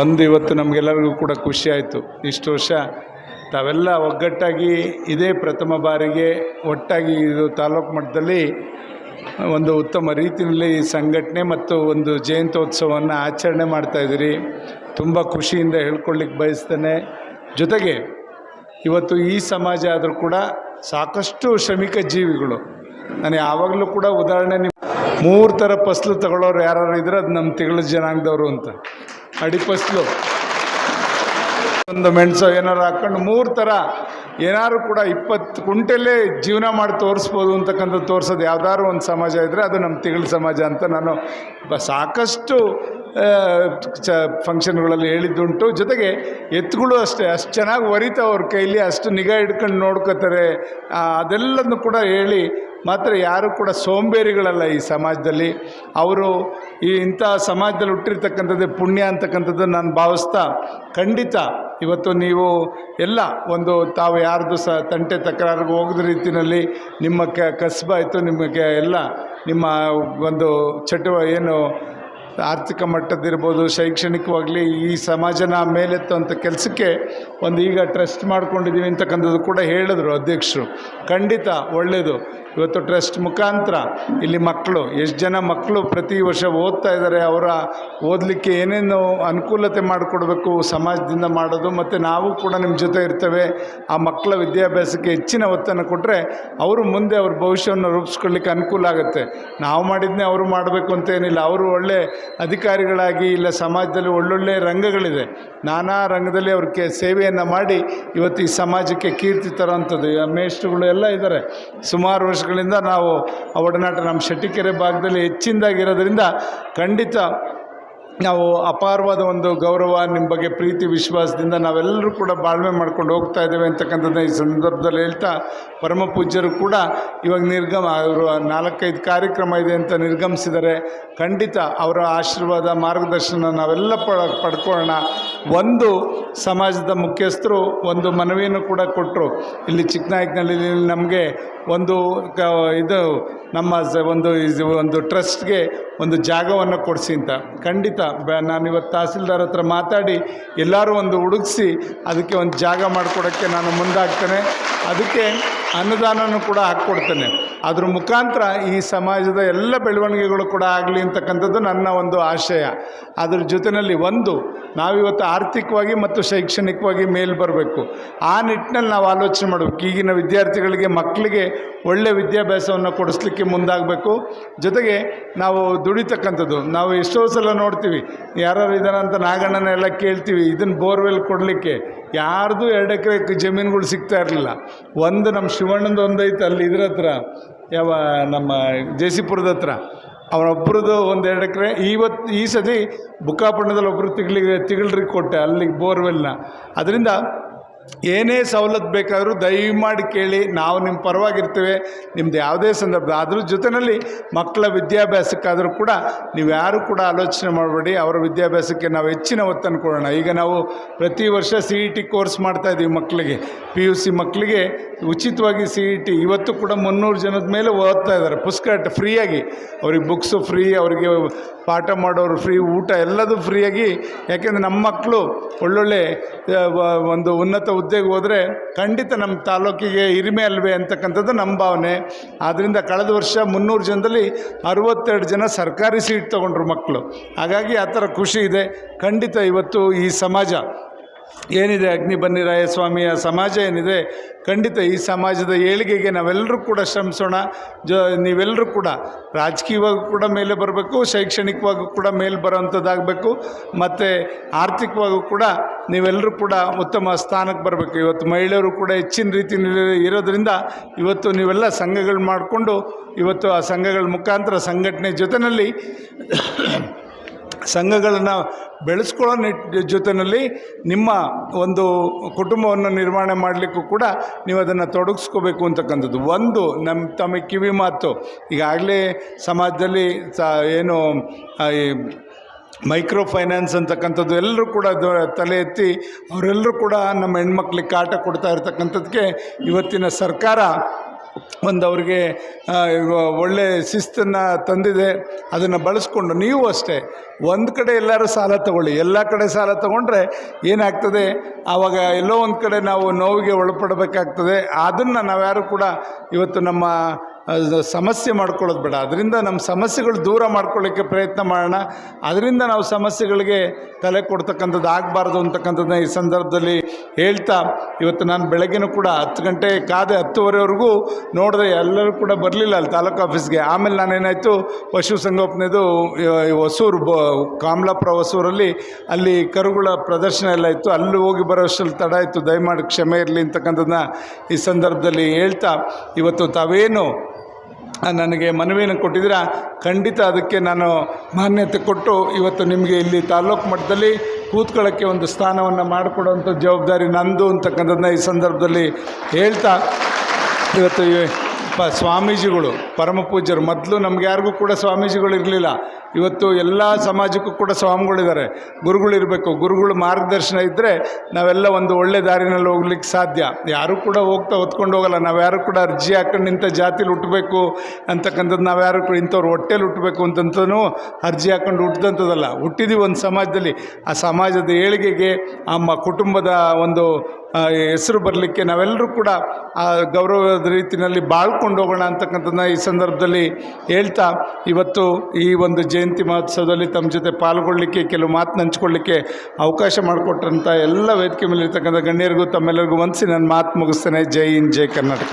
ಒಂದು ಇವತ್ತು ನಮಗೆಲ್ಲರಿಗೂ ಕೂಡ ಖುಷಿ ಆಯಿತು. ಇಷ್ಟು ವರ್ಷ ತಾವೆಲ್ಲ ಒಗ್ಗಟ್ಟಾಗಿ ಇದೇ ಪ್ರಥಮ ಬಾರಿಗೆ ಒಟ್ಟಾಗಿ ಇದು ತಾಲೂಕು ಮಟ್ಟದಲ್ಲಿ ಒಂದು ಉತ್ತಮ ರೀತಿಯಲ್ಲಿ ಸಂಘಟನೆ ಮತ್ತು ಒಂದು ಜಯಂತ್ಯೋತ್ಸವವನ್ನು ಆಚರಣೆ ಮಾಡ್ತಾಯಿದ್ದೀರಿ ತುಂಬ ಖುಷಿಯಿಂದ ಹೇಳ್ಕೊಳ್ಳಿಕ್ಕೆ ಬಯಸ್ತೇನೆ. ಜೊತೆಗೆ ಇವತ್ತು ಈ ಸಮಾಜ ಆದರೂ ಕೂಡ ಸಾಕಷ್ಟು ಶ್ರಮಿಕ ಜೀವಿಗಳು. ನಾನು ಯಾವಾಗಲೂ ಕೂಡ ಉದಾಹರಣೆ ನಿಮ್ಮ ಮೂರು ಥರ ಫಸಲು ತಗೊಳ್ಳೋರು ಯಾರು ಇದ್ರೆ ಅದು ನಮ್ಮ ತಿಂಗಳ ಜನಾಂಗದವರು ಅಂತ. ಅಡಿ ಫಸ್ಲು ಒಂದು ಮೆಣಸು ಏನಾರು ಹಾಕ್ಕೊಂಡು ಮೂರು ಥರ ಏನಾದ್ರು ಕೂಡ ಇಪ್ಪತ್ತು ಕುಂಟೆಲ್ಲೇ ಜೀವನ ಮಾಡಿ ತೋರಿಸ್ಬೋದು ಅಂತಕ್ಕಂಥ ತೋರಿಸೋದು ಯಾವ್ದಾದ್ರು ಒಂದು ಸಮಾಜ ಇದ್ದರೆ ಅದು ನಮ್ಮ ತಿಂಗಳ ಸಮಾಜ ಅಂತ ನಾನು ಸಾಕಷ್ಟು ಚ ಫಂಕ್ಷನ್ಗಳಲ್ಲಿ ಹೇಳಿದ್ದುಂಟು. ಜೊತೆಗೆ ಎತ್ತುಗಳು ಅಷ್ಟೇ, ಅಷ್ಟು ಚೆನ್ನಾಗಿ ಒರಿತಾವೆ ಅವ್ರ ಕೈಲಿ, ಅಷ್ಟು ನಿಗಾ ಇಡ್ಕೊಂಡು ನೋಡ್ಕೋತಾರೆ. ಅದೆಲ್ಲನ್ನು ಕೂಡ ಹೇಳಿ, ಮಾತ್ರ ಯಾರು ಕೂಡ ಸೋಂಬೇರಿಗಳಲ್ಲ ಈ ಸಮಾಜದಲ್ಲಿ. ಅವರು ಈ ಇಂಥ ಸಮಾಜದಲ್ಲಿ ಹುಟ್ಟಿರ್ತಕ್ಕಂಥದ್ದೇ ಪುಣ್ಯ ಅಂತಕ್ಕಂಥದ್ದು ನಾನು ಭಾವಿಸ್ತಾ, ಖಂಡಿತ ಇವತ್ತು ನೀವು ಎಲ್ಲ ಒಂದು ತಾವು ಯಾರ್ದು ಸಹ ತಂಟೆ ತಕರಾರಿಗೆ ಹೋಗದ ರೀತಿಯಲ್ಲಿ ನಿಮ್ಮ ಕ ಕಸಬಾಯಿತು ನಿಮಗೆ ಎಲ್ಲ ನಿಮ್ಮ ಒಂದು ಚಟುವ ಏನು ಆರ್ಥಿಕ ಮಟ್ಟದಿರ್ಬೋದು ಶೈಕ್ಷಣಿಕವಾಗಲಿ ಈ ಸಮಾಜನ ಮೇಲೆತ್ತುವಂಥ ಕೆಲಸಕ್ಕೆ ಒಂದು ಈಗ ಟ್ರಸ್ಟ್ ಮಾಡ್ಕೊಂಡಿದ್ದೀವಿ ಅಂತಕ್ಕಂಥದ್ದು ಕೂಡ ಹೇಳಿದ್ರು ಅಧ್ಯಕ್ಷರು. ಖಂಡಿತ ಒಳ್ಳೆಯದು ಇವತ್ತು ಟ್ರಸ್ಟ್ ಮುಖಾಂತರ ಇಲ್ಲಿ ಮಕ್ಕಳು ಎಷ್ಟು ಜನ ಮಕ್ಕಳು ಪ್ರತಿ ವರ್ಷ ಓದ್ತಾ ಇದ್ದಾರೆ, ಅವರ ಓದಲಿಕ್ಕೆ ಏನೇನು ಅನುಕೂಲತೆ ಮಾಡಿಕೊಡ್ಬೇಕು ಸಮಾಜದಿಂದ ಮಾಡೋದು, ಮತ್ತು ನಾವು ಕೂಡ ನಿಮ್ಮ ಜೊತೆ ಇರ್ತೇವೆ. ಆ ಮಕ್ಕಳ ವಿದ್ಯಾಭ್ಯಾಸಕ್ಕೆ ಹೆಚ್ಚಿನ ಒತ್ತನ್ನು ಕೊಟ್ಟರೆ ಅವರು ಮುಂದೆ ಅವ್ರ ಭವಿಷ್ಯವನ್ನು ರೂಪಿಸ್ಕೊಳ್ಳಿಕ್ಕೆ ಅನುಕೂಲ ಆಗುತ್ತೆ. ನಾವು ಮಾಡಿದ್ನೇ ಅವರು ಮಾಡಬೇಕು ಅಂತ ಏನಿಲ್ಲ. ಅವರು ಒಳ್ಳೆ ಅಧಿಕಾರಿಗಳಾಗಿ ಇಲ್ಲ, ಸಮಾಜದಲ್ಲಿ ಒಳ್ಳೊಳ್ಳೆ ರಂಗಗಳಿದೆ. ನಾನಾ ರಂಗದಲ್ಲಿ ಅವ್ರಿಗೆ ಸೇವೆಯನ್ನು ಮಾಡಿ ಇವತ್ತು ಈ ಸಮಾಜಕ್ಕೆ ಕೀರ್ತಿ ತರೋವಂಥದ್ದು. ಮೇಷ್ಟ್ರುಗಳು ಎಲ್ಲ ಇದ್ದಾರೆ. ಸುಮಾರು ವರ್ಷಗಳಿಂದ ನಾವು ಒಡನಾಟ ನಮ್ಮ ಶೆಟ್ಟಿಕೆರೆ ಭಾಗದಲ್ಲಿ ಹೆಚ್ಚಿನದಾಗಿರೋದ್ರಿಂದ ಖಂಡಿತ ನಾವು ಅಪಾರವಾದ ಒಂದು ಗೌರವ ನಿಮ್ಮ ಬಗ್ಗೆ ಪ್ರೀತಿ, ವಿಶ್ವಾಸದಿಂದ ನಾವೆಲ್ಲರೂ ಕೂಡ ಬಾಳ್ವೆ ಮಾಡ್ಕೊಂಡು ಹೋಗ್ತಾ ಇದ್ದೇವೆ ಅಂತಕ್ಕಂಥದ್ದನ್ನ ಈ ಸಂದರ್ಭದಲ್ಲಿ ಹೇಳ್ತಾ ಪರಮ ಪೂಜ್ಯರು ಕೂಡ ಇವಾಗ ನಿರ್ಗಮ, ಅವರು ನಾಲ್ಕೈದು ಕಾರ್ಯಕ್ರಮ ಇದೆ ಅಂತ ನಿರ್ಗಮಿಸಿದರೆ ಖಂಡಿತ ಅವರ ಆಶೀರ್ವಾದ, ಮಾರ್ಗದರ್ಶನ ನಾವೆಲ್ಲ ಪಡ, ಪಡ್ಕೊಳ್ಳೋಣ. ಒಂದು ಸಮಾಜದ ಮುಖ್ಯಸ್ಥರು ಒಂದು ಮನವಿಯನ್ನು ಕೂಡ ಕೊಟ್ಟರು ಇಲ್ಲಿ ಚಿಕ್ಕನಾಯಕನಲ್ಲಿ ನಮಗೆ ಒಂದು ಇದು ನಮ್ಮ ಒಂದು ಒಂದು ಟ್ರಸ್ಟ್ಗೆ ಒಂದು ಜಾಗವನ್ನು ಕೊಡಿಸಿ ಅಂತ. ಖಂಡಿತ ಬ, ನಾನು ಇವತ್ತು ತಹಸೀಲ್ದಾರ್ ಹತ್ರ ಮಾತಾಡಿ ಎಲ್ಲರೂ ಒಂದು ಹುಡುಗಿಸಿ ಅದಕ್ಕೆ ಒಂದು ಜಾಗ ಮಾಡಿಕೊಡೋಕ್ಕೆ ನಾನು ಮುಂದಾಗ್ತೇನೆ. ಅದಕ್ಕೆ ಅನುದಾನನೂ ಕೂಡ ಹಾಕ್ಕೊಡ್ತೇನೆ. ಅದ್ರ ಮುಖಾಂತರ ಈ ಸಮಾಜದ ಎಲ್ಲ ಬೆಳವಣಿಗೆಗಳು ಕೂಡ ಆಗಲಿ ಅಂತಕ್ಕಂಥದ್ದು ನನ್ನ ಒಂದು ಆಶಯ. ಅದ್ರ ಜೊತೆಯಲ್ಲಿ ಒಂದು, ನಾವಿವತ್ತು ಆರ್ಥಿಕವಾಗಿ ಮತ್ತು ಶೈಕ್ಷಣಿಕವಾಗಿ ಮೇಲೆ ಬರಬೇಕು. ಆ ನಿಟ್ಟಿನಲ್ಲಿ ನಾವು ಆಲೋಚನೆ ಮಾಡಬೇಕು. ಈಗಿನ ವಿದ್ಯಾರ್ಥಿಗಳಿಗೆ, ಮಕ್ಕಳಿಗೆ ಒಳ್ಳೆಯ ವಿದ್ಯಾಭ್ಯಾಸವನ್ನು ಕೊಡಿಸ್ಲಿಕ್ಕೆ ಮುಂದಾಗಬೇಕು. ಜೊತೆಗೆ ನಾವು ದುಡಿತಕ್ಕಂಥದ್ದು, ನಾವು ಎಷ್ಟೋ ಸಲ ನೋಡ್ತೀವಿ ಯಾರು ಇದ್ದಾನೆ ಅಂತ ನಾಗಣ್ಣನ ಎಲ್ಲ ಕೇಳ್ತೀವಿ ಇದನ್ನು ಬೋರ್ವೆಲ್ ಕೊಡಲಿಕ್ಕೆ. ಯಾರ್ದು ಎರಡು ಎಕರೆ ಜಮೀನುಗಳು ಸಿಗ್ತಾ ಇರಲಿಲ್ಲ. ಒಂದು ನಮ್ಮ ಶಿವಣ್ಣಂದು ಒಂದೈತೆ, ಅಲ್ಲಿ ಇದ್ರ ಹತ್ರ, ಯಾವ ನಮ್ಮ ಜೇಸಿಪುರದ ಹತ್ರ. ಅವನೊಬ್ಬರದು ಒಂದು ಎರಡು ಎಕರೆ. ಇವತ್ತು ಈ ಸತಿ ಬುಕ್ಕಾಪಣ್ಣದಲ್ಲಿ ಒಬ್ಬರು ತಿಗ್ಳಿಗೆ, ತಿಗಳ್ರಿಗೆ ಕೊಟ್ಟೆ, ಅಲ್ಲಿಗೆ ಬೋರ್ವೆಲ್ನ. ಅದರಿಂದ ಏನೇ ಸವಲತ್ತು ಬೇಕಾದರೂ ದಯಮಾಡಿ ಕೇಳಿ, ನಾವು ನಿಮ್ಮ ಪರವಾಗಿರ್ತೇವೆ. ನಿಮ್ಮದು ಯಾವುದೇ ಸಂದರ್ಭ ಅದ್ರ ಜೊತೆಯಲ್ಲಿ ಮಕ್ಕಳ ವಿದ್ಯಾಭ್ಯಾಸಕ್ಕಾದರೂ ಕೂಡ ನೀವು ಯಾರು ಕೂಡ ಆಲೋಚನೆ ಮಾಡಬೇಡಿ. ಅವರ ವಿದ್ಯಾಭ್ಯಾಸಕ್ಕೆ ನಾವು ಹೆಚ್ಚಿನ ಒತ್ತನ್ನು ಕೊಡೋಣ ಈಗ ನಾವು ಪ್ರತಿ ವರ್ಷ ಸಿ ಇ ಟಿ ಕೋರ್ಸ್ ಮಾಡ್ತಾಯಿದ್ದೀವಿ ಮಕ್ಕಳಿಗೆ. ಪಿ ಯು ಸಿ ಮಕ್ಕಳಿಗೆ ಉಚಿತವಾಗಿ ಸಿ ಇ ಟಿ ಇವತ್ತು ಕೂಡ ಮುನ್ನೂರು ಜನದ ಮೇಲೆ ಓದ್ತಾ ಇದ್ದಾರೆ. ಪುಸ್ತಕ ಫ್ರೀಯಾಗಿ. ಅವ್ರಿಗೆ ಬುಕ್ಸು ಫ್ರೀ, ಅವರಿಗೆ ಪಾಠ ಮಾಡೋರು ಫ್ರೀ, ಊಟ ಎಲ್ಲದೂ ಫ್ರೀಯಾಗಿ. ಯಾಕೆಂದರೆ ನಮ್ಮ ಮಕ್ಕಳು ಒಳ್ಳೊಳ್ಳೆ ಒಂದು ಉನ್ನತ ಹುದ್ದೆಗೆ ಹೋದರೆ ಖಂಡಿತ ನಮ್ಮ ತಾಲೂಕಿಗೆ ಹಿರಿಮೆ ಅಲ್ವೇ ಅಂತಕ್ಕಂಥದ್ದು ನಮ್ಮ ಭಾವನೆ. ಆದ್ದರಿಂದ ಕಳೆದ ವರ್ಷ ಮುನ್ನೂರು ಜನದಲ್ಲಿ ಅರವತ್ತೆರಡು ಜನ ಸರ್ಕಾರಿ ಸೀಟ್ ತೊಗೊಂಡ್ರು ಮಕ್ಕಳು. ಹಾಗಾಗಿ ಆ ಥರ ಖುಷಿ ಇದೆ. ಖಂಡಿತ ಇವತ್ತು ಈ ಸಮಾಜ ಏನಿದೆ ಅಗ್ನಿ ಬನ್ನಿರಾಯ ಸ್ವಾಮಿಯ ಸಮಾಜ ಏನಿದೆ, ಖಂಡಿತ ಈ ಸಮಾಜದ ಏಳಿಗೆಗೆ ನಾವೆಲ್ಲರೂ ಕೂಡ ಶ್ರಮಿಸೋಣ. ಜೊ, ನೀವೆಲ್ಲರೂ ಕೂಡ ರಾಜಕೀಯವಾಗಿ ಕೂಡ ಮೇಲೆ ಬರಬೇಕು, ಶೈಕ್ಷಣಿಕವಾಗೂ ಕೂಡ ಮೇಲೆ ಬರೋವಂಥದ್ದಾಗಬೇಕು, ಮತ್ತು ಆರ್ಥಿಕವಾಗೂ ಕೂಡ ನೀವೆಲ್ಲರೂ ಕೂಡ ಉತ್ತಮ ಸ್ಥಾನಕ್ಕೆ ಬರಬೇಕು. ಇವತ್ತು ಮಹಿಳೆಯರು ಕೂಡ ಹೆಚ್ಚಿನ ರೀತಿಯಲ್ಲಿ ಇರೋದರಿಂದ ಇವತ್ತು ನೀವೆಲ್ಲ ಸಂಘಗಳು ಮಾಡಿಕೊಂಡು, ಇವತ್ತು ಆ ಸಂಘಗಳ ಮುಖಾಂತರ ಸಂಘಟನೆ ಜೊತೆಯಲ್ಲಿ ಸಂಘಗಳನ್ನು ಬೆಳೆಸ್ಕೊಳ್ಳೋ ನಿಟ್ ಜೊತೆಯಲ್ಲಿ ನಿಮ್ಮ ಒಂದು ಕುಟುಂಬವನ್ನು ನಿರ್ವಹಣೆ ಮಾಡಲಿಕ್ಕೂ ಕೂಡ ನೀವು ಅದನ್ನು ತೊಡಗಿಸ್ಕೋಬೇಕು ಅಂತಕ್ಕಂಥದ್ದು. ಒಂದು ನಮ್ಮ ತಮಗೆ ಕಿವಿ ಮಾತು. ಈಗಾಗಲೇ ಸಮಾಜದಲ್ಲಿ ಸ, ಏನು ಈ ಮೈಕ್ರೋ ಫೈನಾನ್ಸ್ ಅಂತಕ್ಕಂಥದ್ದು ಎಲ್ಲರೂ ಕೂಡ ತಲೆ ಎತ್ತಿ ಅವರೆಲ್ಲರೂ ಕೂಡ ನಮ್ಮ ಹೆಣ್ಮಕ್ಳಿಗೆ ಕಾಟ ಕೊಡ್ತಾ ಇರ್ತಕ್ಕಂಥದ್ದಕ್ಕೆ ಇವತ್ತಿನ ಸರ್ಕಾರ ಒಂದು ಅವ್ರಿಗೆ ಒಳ್ಳೆ ಶಿಸ್ತನ್ನು ತಂದಿದೆ, ಅದನ್ನು ಬಳಸ್ಕೊಂಡು ನೀವು ಅಷ್ಟೇ, ಒಂದು ಕಡೆ ಎಲ್ಲರೂ ಸಾಲ ತಗೊಳ್ಳಿ, ಎಲ್ಲ ಕಡೆ ಸಾಲ ತಗೊಂಡ್ರೆ ಏನಾಗ್ತದೆ, ಆವಾಗ ಎಲ್ಲೋ ಒಂದು ಕಡೆ ನಾವು ನೋವಿಗೆ ಒಳಪಡಬೇಕಾಗ್ತದೆ, ಅದನ್ನು ನಾವ್ಯಾರು ಕೂಡ ಇವತ್ತು ನಮ್ಮ ಸಮಸ್ಯೆ ಮಾಡ್ಕೊಳ್ಳೋದು ಬೇಡ. ಅದರಿಂದ ನಮ್ಮ ಸಮಸ್ಯೆಗಳು ದೂರ ಮಾಡ್ಕೊಳ್ಳೋಕ್ಕೆ ಪ್ರಯತ್ನ ಮಾಡೋಣ. ಅದರಿಂದ ನಾವು ಸಮಸ್ಯೆಗಳಿಗೆ ತಲೆ ಕೊಡ್ತಕ್ಕಂಥದ್ದು ಆಗಬಾರ್ದು ಅಂತಕ್ಕಂಥದ್ದನ್ನ ಈ ಸಂದರ್ಭದಲ್ಲಿ ಹೇಳ್ತಾ, ಇವತ್ತು ನಾನು ಬೆಳಗ್ಗೆನೂ ಕೂಡ ಹತ್ತು ಗಂಟೆ ಕಾದೆ ಹತ್ತುವರೆವರೆಗೂ ನೋಡಿದೆ ಎಲ್ಲರೂ ಕೂಡ ಬರಲಿಲ್ಲ ಅಲ್ಲಿ ತಾಲೂಕು ಆಫೀಸ್ಗೆ. ಆಮೇಲೆ ನಾನೇನಾಯಿತು ಪಶುಸಂಗೋಪನೆದು ಹೊಸೂರು ಬ, ಕಾಮಲಾಪುರ ಹೊಸೂರಲ್ಲಿ ಅಲ್ಲಿ ಕರುಗಳ ಪ್ರದರ್ಶನ ಎಲ್ಲ ಇತ್ತು. ಅಲ್ಲಿ ಹೋಗಿ ಬರೋಷ್ಟರಲ್ಲಿ ತಡ ಇತ್ತು. ದಯಮಾಡಿ ಕ್ಷಮೆ ಇರಲಿ ಅಂತಕ್ಕಂಥದ್ದನ್ನ ಈ ಸಂದರ್ಭದಲ್ಲಿ ಹೇಳ್ತಾ, ಇವತ್ತು ತಾವೇನು ನನಗೆ ಮನವಿಯನ್ನು ಕೊಟ್ಟಿದ್ದೀರಾ? ಖಂಡಿತ ಅದಕ್ಕೆ ನಾನು ಮಾನ್ಯತೆ ಕೊಟ್ಟು ಇವತ್ತು ನಿಮಗೆ ಇಲ್ಲಿ ತಾಲ್ಲೂಕು ಮಟ್ಟದಲ್ಲಿ ಕೂತ್ಕೊಳ್ಳೋಕ್ಕೆ ಒಂದು ಸ್ಥಾನವನ್ನು ಮಾಡಿಕೊಡುವಂಥ ಜವಾಬ್ದಾರಿ ನಂದು ಅಂತಕ್ಕಂಥದ್ದನ್ನ ಈ ಸಂದರ್ಭದಲ್ಲಿ ಹೇಳ್ತಾ ಇವತ್ತು ಪ ಸ್ವಾಮೀಜಿಗಳು, ಪರಮ ಪೂಜ್ಯರು, ಮೊದಲು ನಮ್ಗೆ ಯಾರಿಗೂ ಕೂಡ ಸ್ವಾಮೀಜಿಗಳು ಇರಲಿಲ್ಲ. ಇವತ್ತು ಎಲ್ಲ ಸಮಾಜಕ್ಕೂ ಕೂಡ ಸ್ವಾಮಿಗಳಿದ್ದಾರೆ. ಗುರುಗಳಿರಬೇಕು ಗುರುಗಳು ಮಾರ್ಗದರ್ಶನ ಇದ್ದರೆ ನಾವೆಲ್ಲ ಒಂದು ಒಳ್ಳೆ ದಾರಿನಲ್ಲಿ ಹೋಗ್ಲಿಕ್ಕೆ ಸಾಧ್ಯ. ಯಾರೂ ಕೂಡ ಹೋಗ್ತಾ ಹೊತ್ಕೊಂಡು ಹೋಗಲ್ಲ ನಾವ್ಯಾರು ಕೂಡ ಅರ್ಜಿ ಹಾಕೊಂಡು ಇಂಥ ಜಾತಿಲಿ ಹುಟ್ಟಬೇಕು ಅಂತಕ್ಕಂಥದ್ದು ನಾವ್ಯಾರು ಕೂಡ ಇಂಥವ್ರು ಹೊಟ್ಟೆಲಿ ಹುಟ್ಟಬೇಕು ಅಂತಂತನೂ ಅರ್ಜಿ ಹಾಕೊಂಡು ಹುಟ್ಟಿದಂಥದ್ದಲ್ಲ ಹುಟ್ಟಿದೀವಿ ಒಂದು ಸಮಾಜದಲ್ಲಿ. ಆ ಸಮಾಜದ ಏಳಿಗೆಗೆ, ಆ ಕುಟುಂಬದ ಒಂದು ಹೆಸರು ಬರಲಿಕ್ಕೆ ನಾವೆಲ್ಲರೂ ಕೂಡ ಆ ಗೌರವದ ರೀತಿಯಲ್ಲಿ ಬಾಳ್ಕೊಂಡು ಹೋಗೋಣ ಅಂತಕ್ಕಂಥದ್ದನ್ನ ಈ ಸಂದರ್ಭದಲ್ಲಿ ಹೇಳ್ತಾ, ಇವತ್ತು ಈ ಒಂದು ಜಯಂತಿ ಮಹೋತ್ಸವದಲ್ಲಿ ತಮ್ಮ ಜೊತೆ ಪಾಲ್ಗೊಳ್ಳಿಕ್ಕೆ, ಕೆಲವು ಮಾತು ಹಂಚ್ಕೊಳ್ಳಿಕ್ಕೆ ಅವಕಾಶ ಮಾಡಿಕೊಟ್ರಂಥ ಎಲ್ಲ ವೇದಿಕೆ ಮೇಲೆ ಇರ್ತಕ್ಕಂಥ ಗಣ್ಯರಿಗೂ ತಮ್ಮೆಲ್ಲರಿಗೂ ವಂದಿಸಿ ನನ್ನ ಮಾತು ಮುಗಿಸ್ತೇನೆ. ಜೈ ಇನ್ ಜೈ ಕರ್ನಾಟಕ.